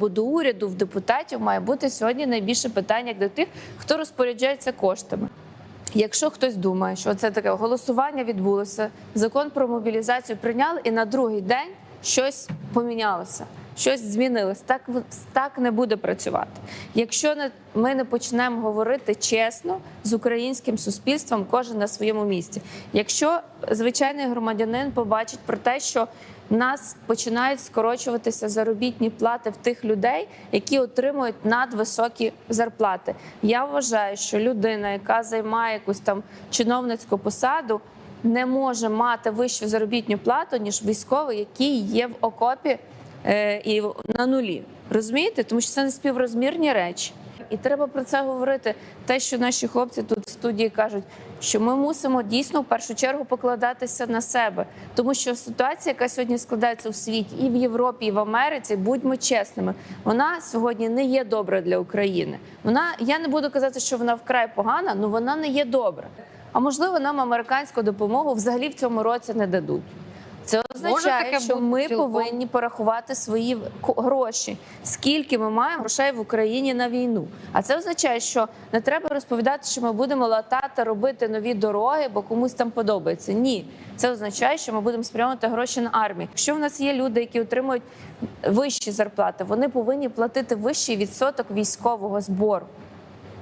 Бо до уряду в депутатів має бути сьогодні найбільше питання як до тих, хто розпоряджається коштами. Якщо хтось думає, що це таке голосування відбулося, закон про мобілізацію прийняли, і на другий день щось помінялося, щось змінилось. Так так не буде працювати. Якщо ми не почнемо говорити чесно з українським суспільством, кожен на своєму місці. Якщо звичайний громадянин побачить про те, що нас починають скорочуватися заробітні плати в тих людей, які отримують надвисокі зарплати. Я вважаю, що людина, яка займає якусь там чиновницьку посаду, не може мати вищу заробітну плату ніж військовий, який є в окопі і на нулі. Розумієте? Тому що це не співрозмірні речі. І треба про це говорити. Те, що наші хлопці тут в студії кажуть, що ми мусимо дійсно в першу чергу покладатися на себе, тому що ситуація, яка сьогодні складається у світі, і в Європі, і в Америці, будьмо чесними, вона сьогодні не є добра для України. Вона я не буду казати, що вона вкрай погана, але вона не є добра. А можливо, нам американську допомогу взагалі в цьому році не дадуть. Це означає, що ми цілком. повинні порахувати свої гроші, скільки ми маємо грошей в Україні на війну. А це означає, що не треба розповідати, що ми будемо латати, робити нові дороги, бо комусь там подобається. Ні, це означає, що ми будемо спрямувати гроші на армію. Якщо в нас є люди, які отримують вищі зарплати, вони повинні платити вищий відсоток військового збору.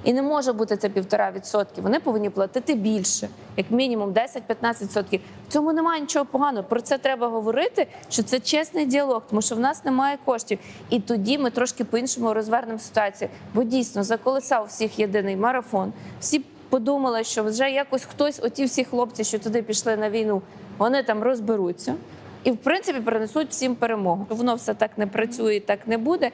І не може бути це півтора відсотки. Вони повинні платити більше, як мінімум 10-15 відсотків. В цьому немає нічого поганого. Про це треба говорити, що це чесний діалог, тому що в нас немає коштів. І тоді ми трошки по-іншому розвернемо ситуацію. Бо дійсно заколисав всіх єдиний марафон. Всі подумали, що вже якось хтось, оті всі хлопці, що туди пішли на війну, вони там розберуться. І в принципі принесуть всім перемогу. Воно все так не працює, так не буде.